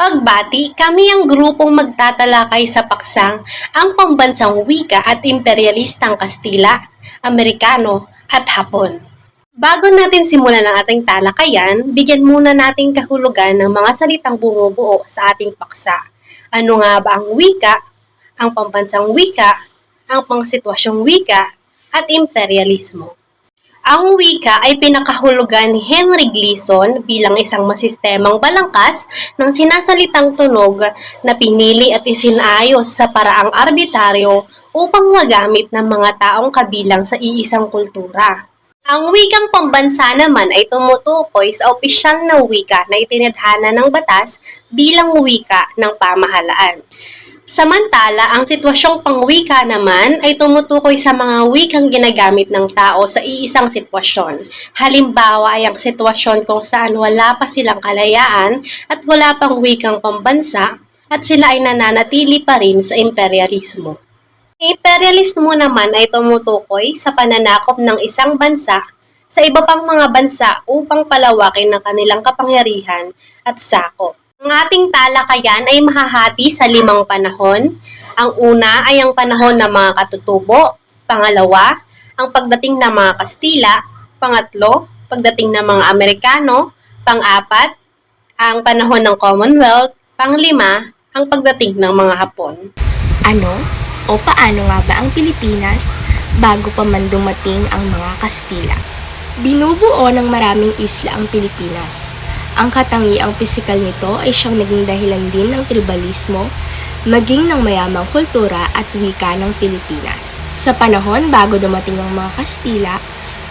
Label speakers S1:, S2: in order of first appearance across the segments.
S1: Pagbati, kami ang grupong magtatalakay sa paksang ang pambansang wika at imperialistang Kastila, Amerikano at Hapon. Bago natin simulan ang ating talakayan, bigyan muna natin kahulugan ng mga salitang bumubuo sa ating paksa. Ano nga ba ang wika, ang pambansang wika, ang pangsitwasyong wika, at imperialismo? Ang wika ay pinakahulugan ni Henry Gleason bilang isang masistemang balangkas ng sinasalitang tunog na pinili at isinayos sa paraang arbitraryo upang magamit ng mga taong kabilang sa iisang kultura. Ang wikang pambansa naman ay tumutukoy sa opisyal na wika na itinadhana ng batas bilang wika ng pamahalaan. Samantala, ang sitwasyong pangwika naman ay tumutukoy sa mga wikang ginagamit ng tao sa iisang sitwasyon. Halimbawa ay ang sitwasyon kung saan wala pa silang kalayaan at wala pang wikang pambansa at sila ay nananatili pa rin sa imperialismo. Imperialismo naman ay tumutukoy sa pananakop ng isang bansa sa iba pang mga bansa upang palawakin ang kanilang kapangyarihan at sakop. Ang ating talakayan ay mahahati sa limang panahon. Ang una ay ang panahon ng mga katutubo. Pangalawa, ang pagdating ng mga Kastila. Pangatlo, pagdating ng mga Amerikano. Pang-apat, ang panahon ng Commonwealth. Panglima, ang pagdating ng mga Hapon.
S2: Ano o paano nga ba ang Pilipinas bago pa man dumating ang mga Kastila? Binubuo ng maraming isla ang Pilipinas. Ang katangiang pisikal nito ay siyang naging dahilan din ng tribalismo, maging ng mayamang kultura at wika ng Pilipinas. Sa panahon bago dumating ang mga Kastila,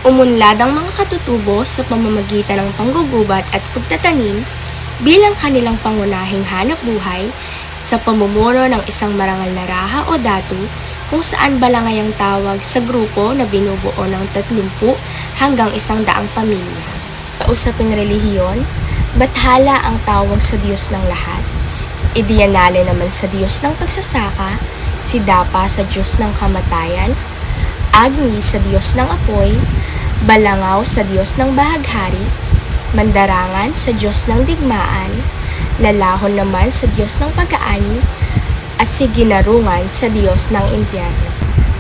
S2: umunlad ang mga katutubo sa pamamagitan ng panggugubat at pagtatanim bilang kanilang pangunahing hanap buhay sa pamumuno ng isang marangal na raha o datu kung saan balangay ang tawag sa grupo na binubuo ng 30 hanggang isang daang pamilya. Sa usaping relihiyon, Bathala ang tawag sa Diyos ng lahat. Idiyanale naman sa Diyos ng pagsasaka, si Dapa sa Diyos ng kamatayan, Agni sa Diyos ng apoy, Balangaw sa Diyos ng bahaghari, Mandarangan sa Diyos ng digmaan, Lalahon naman sa Diyos ng pag-aani, at si Ginarungan sa Diyos ng impyerno.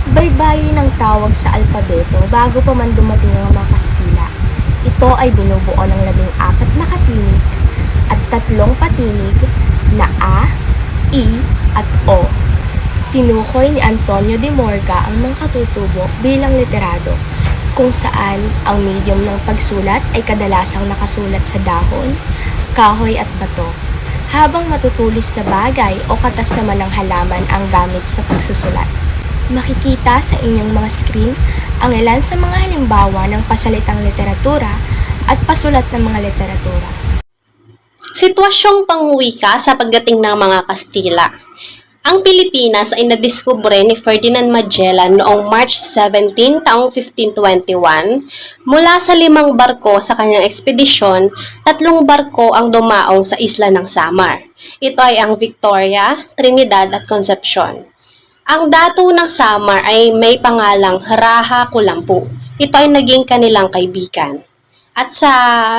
S2: Baybayin ng tawag sa alpabeto bago pa man dumating ang mga Kastila. Ito ay binubuo ng labing apat na katinig at tatlong patinig na A, I, at O. Tinukoy ni Antonio de Morga ang mga katutubo bilang literado, kung saan ang medium ng pagsulat ay kadalasang nakasulat sa dahon, kahoy at bato, habang matutulis na bagay o katas naman ng halaman ang gamit sa pagsusulat. Makikita sa inyong mga screen ang ilan sa mga halimbawa ng pasalitang literatura at pasulat ng mga literatura.
S1: Sitwasyong pangwika sa pagdating ng mga Kastila. Ang Pilipinas ay nadiskubre ni Ferdinand Magellan noong March 17, taong 1521. Mula sa limang barko sa kanyang ekspedisyon, tatlong barko ang dumaong sa isla ng Samar. Ito ay ang Victoria, Trinidad at Concepcion. Ang dato ng Samar ay may pangalang Raha Kulampu. Ito ay naging kanilang kaibigan. At sa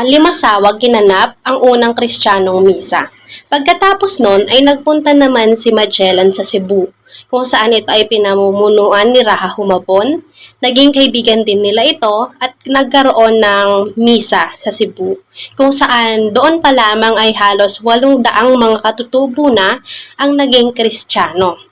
S1: Limasawag ginanap ang unang kristyanong misa. Pagkatapos nun ay nagpunta naman si Magellan sa Cebu, kung saan ito ay pinamumunuan ni Raha Humabon. Naging kaibigan din nila ito at nagkaroon ng misa sa Cebu, kung saan doon pa lamang ay halos walong daang mga katutubo na ang naging kristyano.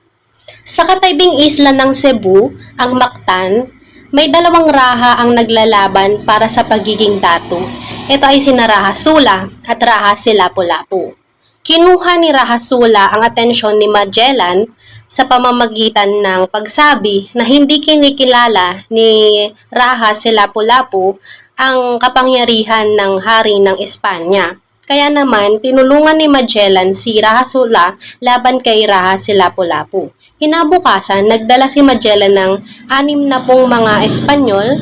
S1: Sa kataybing isla ng Cebu, ang Mactan, may dalawang raha ang naglalaban para sa pagiging datu. Ito ay sina Raha Sula at Raha Silapu-Lapu. Kinuha ni Raha Sula ang atensyon ni Magellan sa pamamagitan ng pagsabi na hindi kinikilala ni Raha Silapu-Lapu ang kapangyarihan ng hari ng Espanya. Kaya naman, tinulungan ni Magellan si Raha Sula laban kay Raha Silapu-Lapu. Hinabukasan, nagdala si Magellan ng anim na pong mga Espanyol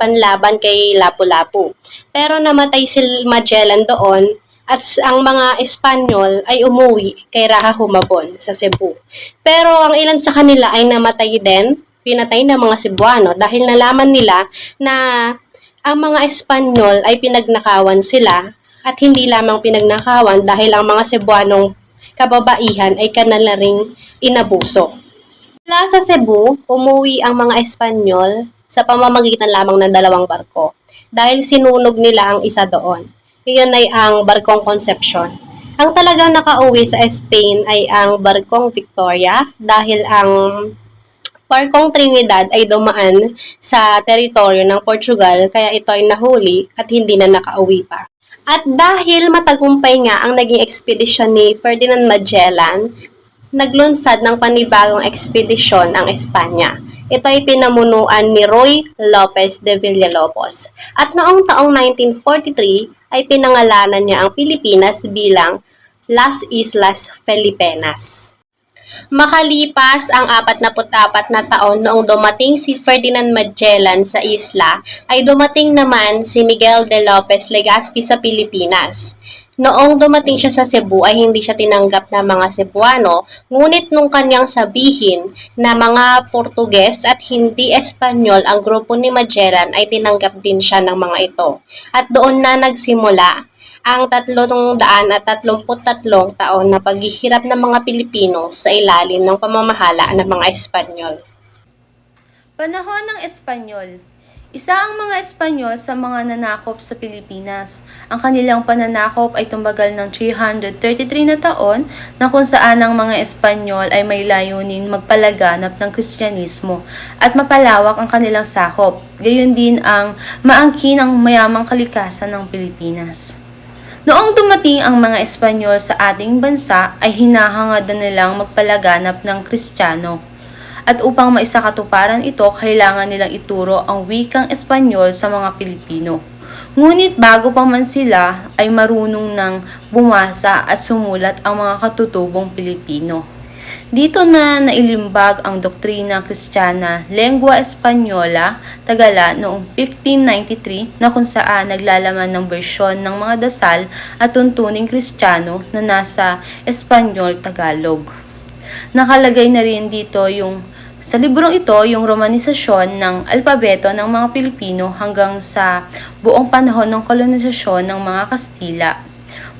S1: panlaban kay Lapu-Lapu. Pero namatay si Magellan doon at ang mga Espanyol ay umuwi kay Raha Humabon sa Cebu. Pero ang ilan sa kanila ay namatay din, pinatay ng mga Cebuano dahil nalaman nila na ang mga Espanyol ay pinagnakawan sila at hindi lamang pinagnakawan dahil ang mga Cebuanong kababaihan ay kanala ring inabuso. Mula sa Cebu, umuwi ang mga Espanyol sa pamamagitan lamang ng dalawang barko dahil sinunog nila ang isa doon. Iyon ay ang barkong Concepcion. Ang talagang nakauwi sa Spain ay ang barkong Victoria dahil ang barkong Trinidad ay dumaan sa teritoryo ng Portugal kaya ito ay nahuli at hindi na nakauwi pa. At dahil matagumpay nga ang naging ekspedisyon ni Ferdinand Magellan, naglunsad ng panibagong ekspedisyon ang Espanya. Ito ay pinamunuan ni Roy Lopez de Villalobos. At noong taong 1943 ay pinangalanan niya ang Pilipinas bilang Las Islas Filipinas. Makalipas ang 44 na taon noong dumating si Ferdinand Magellan sa isla, ay dumating naman si Miguel de Lopez Legazpi sa Pilipinas. Noong dumating siya sa Cebu ay hindi siya tinanggap ng mga Cebuano, ngunit nung kanyang sabihin na mga Portuges at hindi Espanyol ang grupo ni Magellan ay tinanggap din siya ng mga ito. At doon na nagsimula ang 333 taon na paghihirap ng mga Pilipino sa ilalim ng pamamahala ng mga Espanyol.
S3: Panahon ng Espanyol Isa ang mga Espanyol sa mga nanakop sa Pilipinas. Ang kanilang pananakop ay tumbagal ng 333 na taon na kung saan ang mga Espanyol ay may layunin magpalaganap ng Kristyanismo at mapalawak ang kanilang sakop. Gayon din ang maangkin ang mayamang kalikasan ng Pilipinas. Noong dumating ang mga Espanyol sa ating bansa ay hinahangad na nilang magpalaganap ng Kristiyano. At upang maisakatuparan ito, kailangan nilang ituro ang wikang Espanyol sa mga Pilipino. Ngunit bago pa man sila ay marunong ng bumasa at sumulat ang mga katutubong Pilipino. Dito na nailimbag ang doktrina kristyana Lengua Española, Tagala noong 1593 na kung saan naglalaman ng bersyon ng mga dasal at tuntuning kristyano na nasa Espanyol Tagalog. Nakalagay na rin dito yung sa librong ito, yung romanisasyon ng alpabeto ng mga Pilipino hanggang sa buong panahon ng kolonisasyon ng mga Kastila.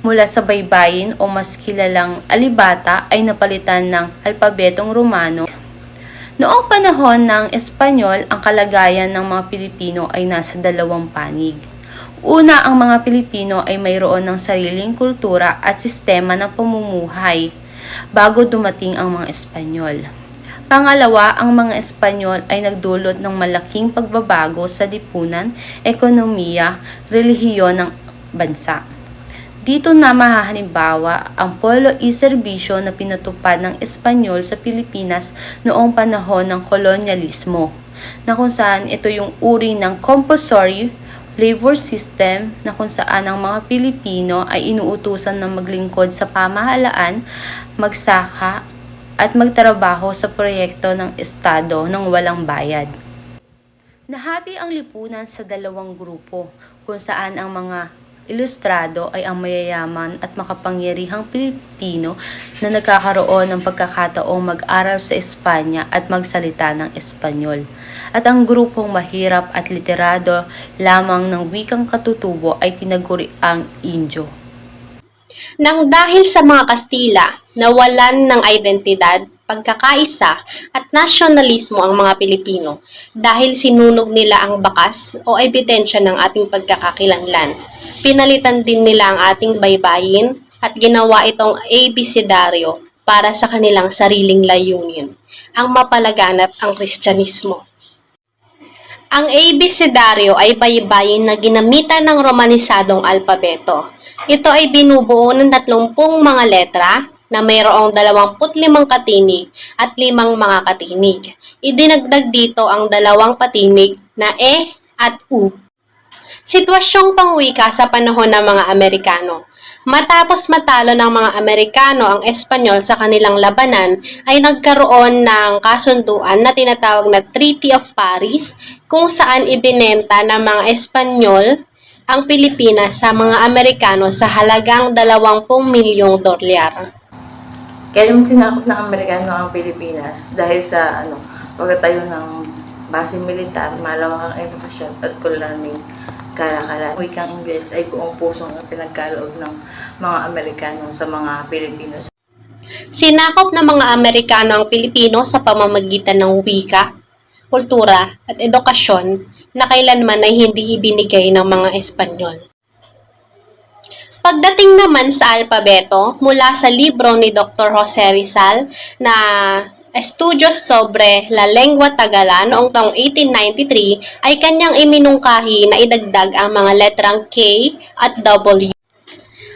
S3: Mula sa baybayin o mas kilalang alibata ay napalitan ng alpabetong Romano. Noong panahon ng Espanyol, ang kalagayan ng mga Pilipino ay nasa dalawang panig. Una, ang mga Pilipino ay mayroon ng sariling kultura at sistema ng pamumuhay bago dumating ang mga Espanyol. Pangalawa, ang mga Espanyol ay nagdulot ng malaking pagbabago sa lipunan, ekonomiya, relihiyon ng bansa. Dito na mahahalimbawa ang polo e-serbisyo na pinatupad ng Espanyol sa Pilipinas noong panahon ng kolonyalismo, na kung saan ito yung uri ng compulsory labor system na kung saan ang mga Pilipino ay inuutusan na maglingkod sa pamahalaan, magsaka, at magtrabaho sa proyekto ng Estado ng walang bayad. Nahati ang lipunan sa dalawang grupo kung saan ang mga ilustrado ay ang mayayaman at makapangyarihang Pilipino na nagkakaroon ng pagkakataong mag-aral sa Espanya at magsalita ng Espanyol. At ang grupong mahirap at literado lamang ng wikang katutubo ay tinaguri ang Indio.
S1: Nang dahil sa mga Kastila, nawalan ng identidad, pagkakaisa at nasyonalismo ang mga Pilipino dahil sinunog nila ang bakas o ebidensya ng ating pagkakakilanlan. Pinalitan din nila ang ating baybayin at ginawa itong abecedaryo para sa kanilang sariling layunin, ang mapalaganap ang Kristyanismo. Ang abecedaryo ay baybayin na ginamitan ng romanisadong alpabeto. Ito ay binubuo ng 30 mga letra na mayroong 25 katinig at 5 mga katinig. Idinagdag dito ang dalawang patinig na E at U. Sitwasyong pangwika sa panahon ng mga Amerikano. Matapos matalo ng mga Amerikano ang Espanyol sa kanilang labanan, ay nagkaroon ng kasunduan na tinatawag na Treaty of Paris kung saan ibinenta ng mga Espanyol ang Pilipinas sa mga Amerikano sa halagang 20 milyong dolyar.
S4: Kaya naman sinakop ng Amerikano ang Pilipinas dahil sa ano, pagkatayo ng base militar, malawakang edukasyon at kulaning kalakalan. Wikang Ingles ay buong pusong pinagkaloob ng mga Amerikano sa mga Pilipino.
S1: Sinakop ng mga Amerikano ang Pilipino sa pamamagitan ng wika, kultura at edukasyon na kailanman ay hindi ibinigay ng mga Espanyol. Pagdating naman sa alpabeto, mula sa libro ni Dr. Jose Rizal na Estudios sobre la Lengua Tagala noong taong 1893 ay kanyang iminungkahi na idagdag ang mga letrang K at W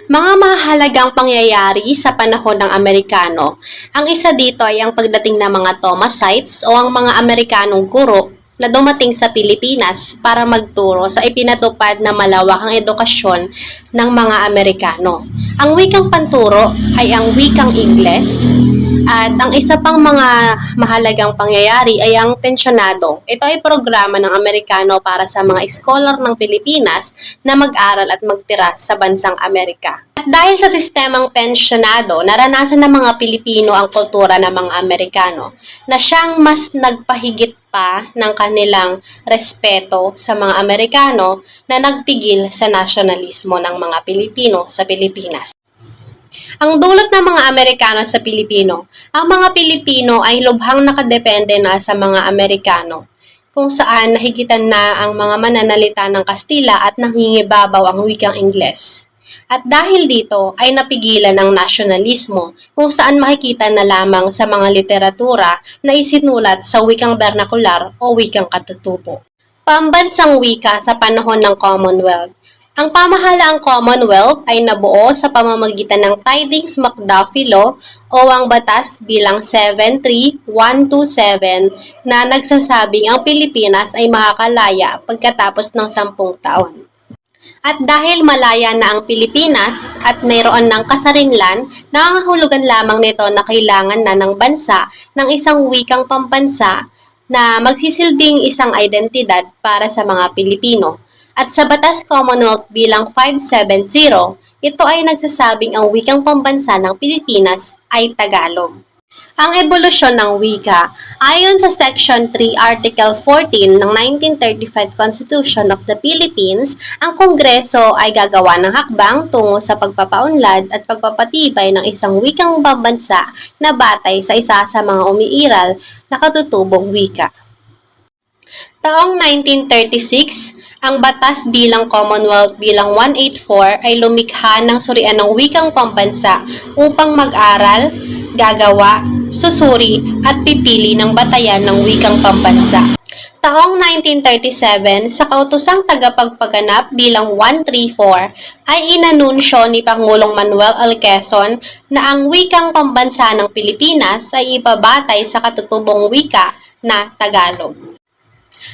S1: mga mahalagang pangyayari sa panahon ng Amerikano. Ang isa dito ay ang pagdating ng mga Thomasites o ang mga Amerikanong guro na dumating sa Pilipinas para magturo sa ipinatupad na malawakang edukasyon ng mga Amerikano. Ang wikang panturo ay ang wikang Ingles at ang isa pang mga mahalagang pangyayari ay ang pensyonado. Ito ay programa ng Amerikano para sa mga scholar ng Pilipinas na mag-aral at magtira sa bansang Amerika. At dahil sa sistemang pensyonado, naranasan ng mga Pilipino ang kultura ng mga Amerikano na siyang mas nagpahigit pa ng kanilang respeto sa mga Amerikano na nagpigil sa nasyonalismo ng mga Pilipino sa Pilipinas. Ang dulot ng mga Amerikano sa Pilipino, ang mga Pilipino ay lubhang nakadepende na sa mga Amerikano, kung saan nahigitan na ang mga mananalita ng Kastila at nangingibabaw ang wikang Ingles. At dahil dito ay napigilan ang nasyonalismo kung saan makikita na lamang sa mga literatura na isinulat sa wikang bernakular o wikang katutubo. Pambansang wika sa panahon ng Commonwealth ang pamahalaang Commonwealth ay nabuo sa pamamagitan ng Tidings McDuffie Law o ang batas bilang 73127 na nagsasabing ang Pilipinas ay makakalaya pagkatapos ng sampung taon. At dahil malaya na ang Pilipinas at mayroon ng kasarinlan, nangangahulugan lamang nito na kailangan na ng bansa ng isang wikang pambansa na magsisilbing isang identidad para sa mga Pilipino. At sa Batas Commonwealth bilang 570, ito ay nagsasabing ang wikang pambansa ng Pilipinas ay Tagalog. Ang ebolusyon ng wika, ayon sa Section 3, Article 14 ng 1935 Constitution of the Philippines, ang Kongreso ay gagawa ng hakbang tungo sa pagpapaunlad at pagpapatibay ng isang wikang pambansa na batay sa isa sa mga umiiral na katutubong wika. Taong 1936, ang batas bilang Commonwealth bilang 184 ay lumikha ng surian ng wikang pambansa upang mag-aral, gagawa, susuri at pipili ng batayan ng wikang pambansa. Taong 1937, sa kautosang tagapagpaganap bilang 134, ay inanunsyo ni Pangulong Manuel L. Quezon na ang wikang pambansa ng Pilipinas ay ibabatay sa katutubong wika na Tagalog.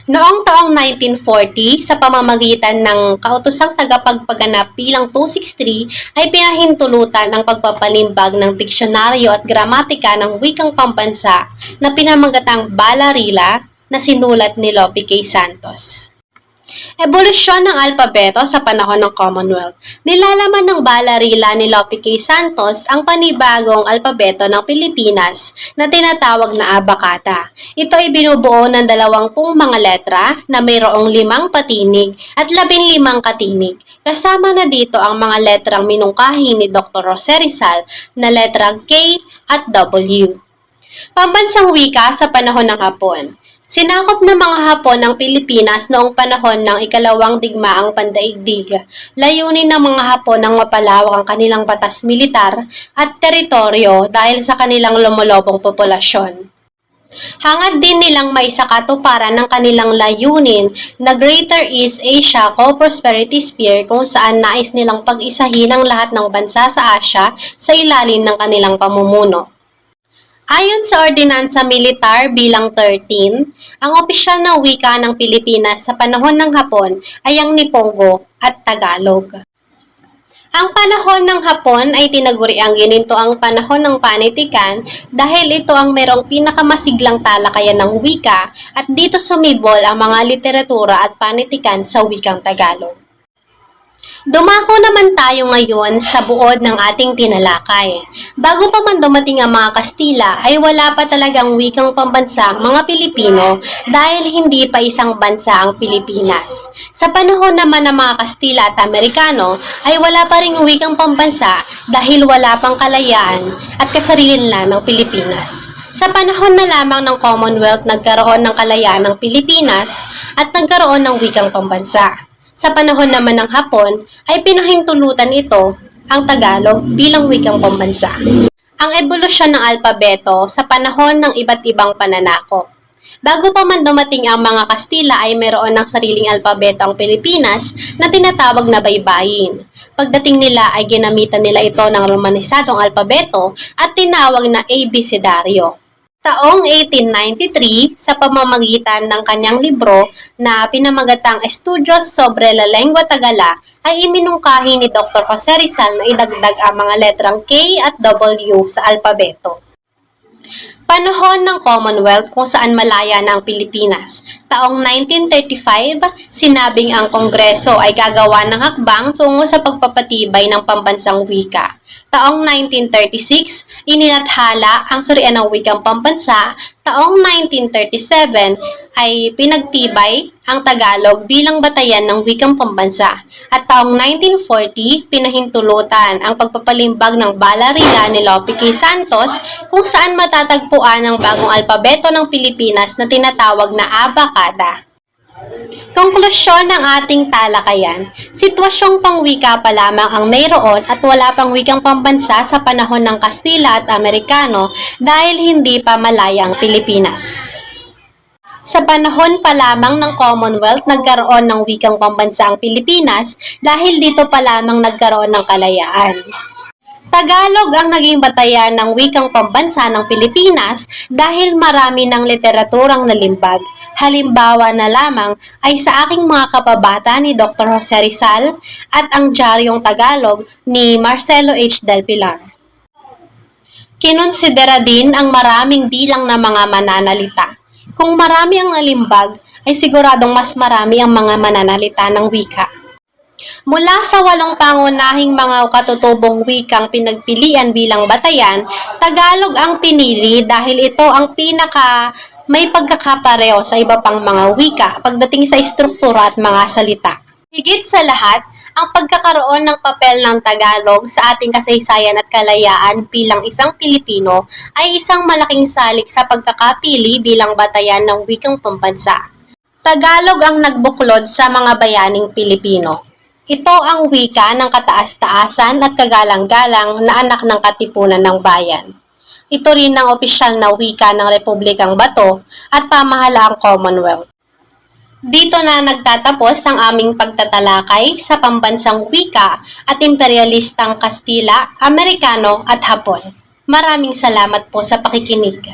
S1: Noong taong 1940, sa pamamagitan ng kautosang tagapagpaganap bilang 263, ay pinahintulutan ang pagpapalimbag ng diksyonaryo at gramatika ng wikang pambansa na pinamagatang Balarila na sinulat ni Lope K. Santos. Ebolusyon ng alpabeto sa panahon ng Commonwealth. Nilalaman ng balarila ni Lope K. Santos ang panibagong alpabeto ng Pilipinas na tinatawag na abakata. Ito ay binubuo ng dalawampung mga letra na mayroong limang patinig at labinlimang katinig. Kasama na dito ang mga letrang minungkahi ni Dr. Jose Rizal na letrang K at W. Pambansang wika sa panahon ng Hapon. Sinakop ng mga Hapon ang Pilipinas noong panahon ng ikalawang digmaang pandaigdig. Layunin ng mga Hapon ang mapalawak ang kanilang batas militar at teritoryo dahil sa kanilang lumulobong populasyon. Hangad din nilang may sakatuparan ng kanilang layunin na Greater East Asia Co-Prosperity Sphere kung saan nais nilang pag-isahin ang lahat ng bansa sa Asia sa ilalim ng kanilang pamumuno. Ayon sa Ordinansa Militar bilang 13, ang opisyal na wika ng Pilipinas sa panahon ng Hapon ay ang Nipongo at Tagalog. Ang panahon ng Hapon ay tinaguri ang gininto ang panahon ng panitikan dahil ito ang merong pinakamasiglang talakayan ng wika at dito sumibol ang mga literatura at panitikan sa wikang Tagalog. Dumako naman tayo ngayon sa buod ng ating tinalakay. Bago pa man dumating ang mga Kastila ay wala pa talagang wikang pambansa mga Pilipino dahil hindi pa isang bansa ang Pilipinas. Sa panahon naman ng mga Kastila at Amerikano ay wala pa ring wikang pambansa dahil wala pang kalayaan at kasarilan ng Pilipinas. Sa panahon na lamang ng Commonwealth nagkaroon ng kalayaan ng Pilipinas at nagkaroon ng wikang pambansa. Sa panahon naman ng Hapon ay pinahintulutan ito ang Tagalog bilang wikang pambansa. Ang ebolusyon ng alpabeto sa panahon ng iba't ibang pananakop. Bago pa man dumating ang mga Kastila ay meron ng sariling alpabeto ang Pilipinas na tinatawag na baybayin. Pagdating nila ay ginamitan nila ito ng romanisadong alpabeto at tinawag na abecedario. Taong 1893, sa pamamagitan ng kanyang libro na pinamagatang Estudios sobre la Lengua Tagala, ay iminungkahi ni Dr. Jose Rizal na idagdag ang mga letrang K at W sa alpabeto. Panahon ng Commonwealth kung saan malaya na ang Pilipinas. Taong 1935, sinabing ang Kongreso ay gagawa ng hakbang tungo sa pagpapatibay ng pambansang wika. Taong 1936, inilathala ang surian ng wikang pambansa. Taong 1937 ay pinagtibay ang Tagalog bilang batayan ng wikang pambansa. At taong 1940, pinahintulutan ang pagpapalimbag ng balarila ni Lope K. Santos kung saan matatagpuan ang bagong alpabeto ng Pilipinas na tinatawag na abakada. Konklusyon ng ating talakayan, sitwasyong pangwika pa lamang ang mayroon at wala pang wikang pambansa sa panahon ng Kastila at Amerikano dahil hindi pa malaya ang Pilipinas. Sa panahon pa lamang ng Commonwealth, nagkaroon ng wikang pambansa ang Pilipinas dahil dito pa lamang nagkaroon ng kalayaan. Tagalog ang naging batayan ng wikang pambansa ng Pilipinas dahil marami ng literaturang nalimbag. Halimbawa na lamang ay sa aking mga kababata ni Dr. Jose Rizal at ang Diaryong Tagalog ni Marcelo H. Del Pilar. Kinonsidera din ang maraming bilang ng mga mananalita. Kung marami ang nalimbag, ay siguradong mas marami ang mga mananalita ng wika. Mula sa walong pangunahing mga katutubong wikang pinagpilian bilang batayan, Tagalog ang pinili dahil ito ang pinaka may pagkakapareho sa iba pang mga wika pagdating sa istruktura at mga salita. Higit sa lahat, ang pagkakaroon ng papel ng Tagalog sa ating kasaysayan at kalayaan bilang isang Pilipino ay isang malaking salik sa pagkakapili bilang batayan ng wikang pambansa. Tagalog ang nagbuklod sa mga bayaning Pilipino. Ito ang wika ng kataas-taasan at kagalang-galang na anak ng katipunan ng bayan. Ito rin ang opisyal na wika ng Republikang Bato at pamahalaang Commonwealth. Dito na nagtatapos ang aming pagtatalakay sa pambansang wika at imperialistang Kastila, Amerikano at Hapon. Maraming salamat po sa pakikinig.